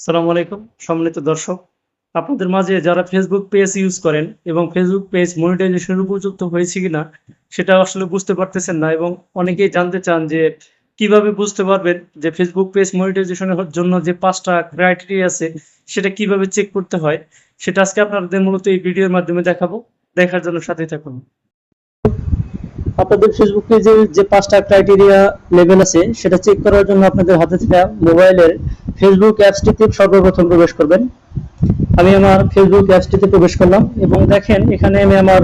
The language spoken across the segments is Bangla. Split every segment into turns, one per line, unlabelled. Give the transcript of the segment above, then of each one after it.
সালামু আলাইকুম, সম্মানিত দর্শক। আপনাদের মাঝে যারা ফেসবুক পেজ ইউজ করেন এবং ফেসবুক পেজ মনিটাইজেশনের উপযুক্ত হয়েছে কিনা, সেটা আসলে বুঝতে পারতেছেন না এবং অনেকেই জানতে চান যে কীভাবে বুঝতে পারবেন যে ফেসবুক পেজ মনিটাইজেশনের জন্য যে পাঁচটা ক্রাইটেরিয়া আছে, সেটা কীভাবে চেক করতে হয়, সেটা আজকে আপনাদের মূলত এই ভিডিওর মাধ্যমে দেখাবো। দেখার জন্য সাথে থাকুন। আপনাদের ফেসবুক পেজের যে পাঁচটা ক্রাইটেরিয়া লেভেল আছে, সেটা চেক করার জন্য আপনাদের হাতে থাকা মোবাইলের ফেসবুক অ্যাপসটিতে সর্বপ্রথম প্রবেশ করবেন। আমি আমার ফেসবুক অ্যাপসটিতে প্রবেশ করলাম এবং দেখেন এখানে আমি আমার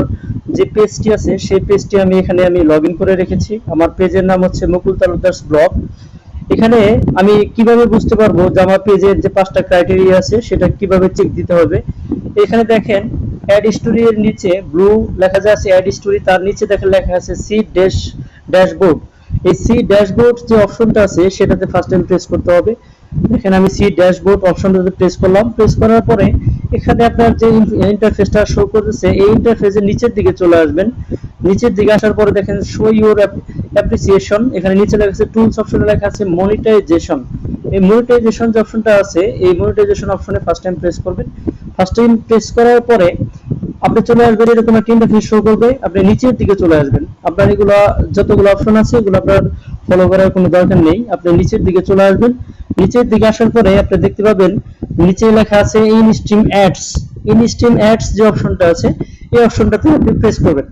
যে পেজটি আছে, সেই পেজটি আমি এখানে আমি লগ করে রেখেছি। আমার পেজের নাম হচ্ছে মুকুল তালুকদার ব্লগ। এখানে আমি কীভাবে বুঝতে পারব যে আমার পেজের যে পাঁচটা ক্রাইটেরিয়া আছে, সেটা কীভাবে চেক দিতে হবে? এখানে দেখেন অ্যাড স্টোরি এর নিচে ব্লু লেখা আছে অ্যাড স্টোরি, তার নিচে দেখেন লেখা আছে সি ড্যাশ ড্যাশবোর্ড এই সি ড্যাশবোর্ড যে অপশনটা আছে, সেটাতে ফার্স্ট টাইম প্রেস করতে হবে। এখানে আমি সি ড্যাশবোর্ড অপশনটাতে প্রেস করলাম। প্রেস করার পরে এখানে আপনার যে ইন্টারফেসটা শো করতেছে, এই ইন্টারফেসের নিচের দিকে চলে আসবেন। নিচের দিকে আসার পরে দেখেন শো ইউর অ্যাপ্রিসিয়েশন এখানে নিচে লেখা আছে টুলস অপশনে লেখা আছে মনিটাইজেশন এই মনিটাইজেশন যে অপশনটা আছে, এই মনিটাইজেশন অপশনে ফার্স্ট টাইম প্রেস করবেন। ফার্স্ট টাইম প্রেস করার পরে আপনি চলে আসবেন, এরকম একটা ইন্টারফেস শো করবে, আপনি নিচের দিকে চলে আসবেন। আপনার এগুলো যতগুলো অপশন আছে, এগুলো আপনার ফলো করার কোনো দরকার নেই। আপনি নিচের দিকে চলে আসবেন। নিচের দিকে আসার পরে আপনি দেখতে পাবেন, নিচে লেখা আছে in stream ads in stream ads যে অপশনটা আছে, এই অপশনটাতে আপনি প্রেস করবেন।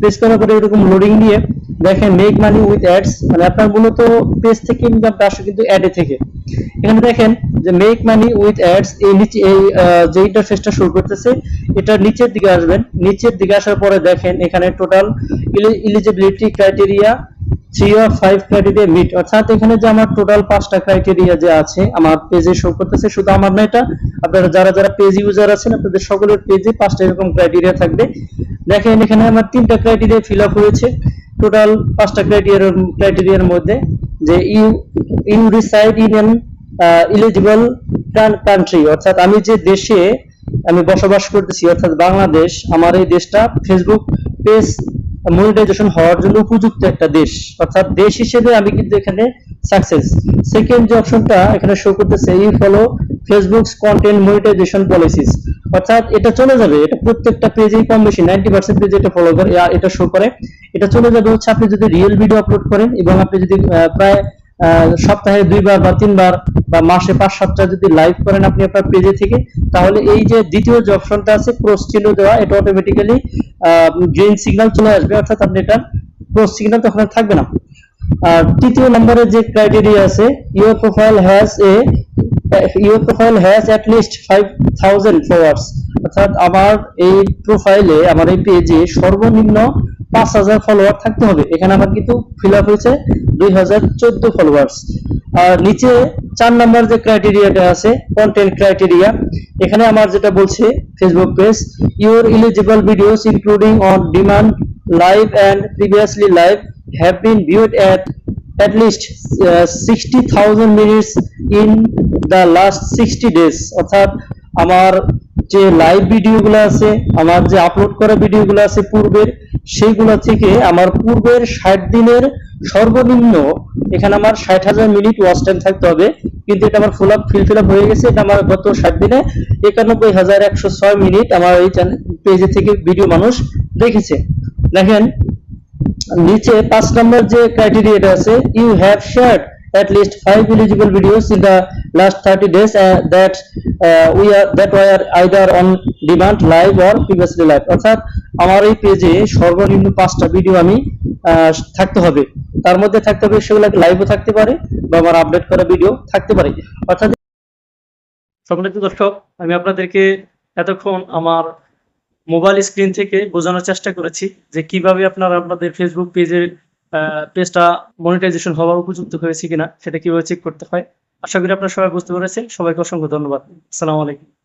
প্রেস করার পরে এরকম লোডিং দিয়ে দেখেন মেক মানি উইথ অ্যাডস মানে আপনার মূলত পেজ থেকে ইনকামটা আসে কিন্তু অ্যাডে থেকে। এখানে দেখেন যে মেক মানি উইথ অ্যাডস এই নিচে, এই যে ইন্টারফেসটা শুরু করতেছে, এটা নিচের দিকে আসবেন। নিচের দিকে আসার পরে দেখেন এখানে total eligibility criteria three of five criteria meet অর্থাৎ এখানে যে আমার টোটাল পাঁচটা ক্রাইটেরিয়া যে আছে, আমার পেজে শো করতেছে, শুধু আমার না এটা, আপনারা যারা যারা পেজ ইউজার আছেন, আপনাদের সকলের পেজে পাঁচটা এরকম ক্রাইটেরিয়া থাকবে। দেখেন এখানে আমার তিনটা ক্রাইটেরিয়া ফিল আপ হয়েছে। টোটাল পাঁচটা ক্রাইটেরিয়ার ক্রাইটেরিয়ার মধ্যে যে you you reside in an eligible country অর্থাৎ আমি যে দেশে আমি বসবাস করতেছি, অর্থাৎ বাংলাদেশ, আমার এই দেশটা ফেসবুক পেজ মনিটাইজেশন হওয়ার জন্য উপযুক্ত একটা দেশ। অর্থাৎ দেশ হিসেবে আমি কিন্তু এখানে সাকসেস সেকেন্ড যে অপশনটা এখানে শো করতেছে you follow Facebook content monetization policies অর্থাৎ এটা চলে যাবে, এটা প্রত্যেকটা পেজেই কম বেশি নাইনটি পার্সেন্ট পেজে এটা ফলো করে এটা শো করে। এটা চলে যাবে হচ্ছে আপনি যদি রিয়েল ভিডিও আপলোড করেন এবং আপনি যদি প্রায় সপ্তাহে দুইবার বা তিনবার বা মাসে পাঁচ সাতটা যদি লাইভ করেন আপনি আপনার পেজে থেকে, তাহলে এই যে দ্বিতীয় যে অপশনটা আছে ক্রস চিহ্ন দেওয়া, এটা অটোমেটিক্যালি গ্রিন সিগন্যাল চলে আসবে, অর্থাৎ আপনি এটা ক্রস সিগন্যাল তখন থাকবে না। আর তৃতীয় নম্বরে যে ক্রাইটেরিয়া আছে your profile has a your profile has at least five thousand followers অর্থাৎ আমার এই প্রোফাইলে আমার এই পেজে সর্বনিম্ন পাঁচ হাজার ফলোয়ার থাকতে হবে। এখানে আমার কিন্তু ফিল আপ হয়েছে দুই হাজার চোদ্দ ফলোয়ার্স আর নিচে চার নাম্বার যে ক্রাইটেরিয়াটা আছে কন্টেন্ট ক্রাইটেরিয়া এখানে আমার যেটা বলছে Facebook page your eligible videos including on demand live and previously live have been viewed at at least uh, 60,000 minutes in the last 60 days, অর্থাৎ আমার যে লাইভ ভিডিওগুলো আছে, আমার যে আপলোড করা ভিডিওগুলো আছে পূর্বের, সেইগুলো থেকে আমার পূর্বের ষাট দিনের সর্বনিম্ন এখানে আমার ষাট হাজার মিনিট ওয়াচ টাইম থাকতে হবে। কিন্তু এটা আমার full up fill fill up হয়ে গেছে। এটা আমার গত ষাট দিনে একানব্বই হাজার একশো ছয় মিনিট আমার এই পেজে থেকে ভিডিও মানুষ দেখেছে। দেখেন, নিচে পাঁচ নম্বর যে ক্রাইটেরিয়াটা আছে you have shared at least five eligible videos in the last 30 days uh, that uh, we are that were either on demand live or previously live. অর্থাৎ আমার এই পেজে সর্বনিম্ন পাঁচটা ভিডিও আমি থাকতে হবে। তার মধ্যে থাকতে হবে সেগুলো লাইভও থাকতে পারে বা আমার আপডেট করা ভিডিও থাকতে পারে। অর্থাৎ সম্মানিত দর্শক আমি আপনাদেরকে এতক্ষণ আমার মোবাইল স্ক্রিন থেকে বোঝানোর চেষ্টা করেছি যে কীভাবে আপনারা আপনাদের ফেসবুক পেজের পেজটা মনিটাইজেশন হওয়া উপযুক্ত হয়েছে কিনা সেটা কীভাবে চেক করতে হয়, আশা করি আপনারা সবাই বুঝতে পেরেছেন। সবাইকে অসংখ্য ধন্যবাদ। আসসালামু আলাইকুম।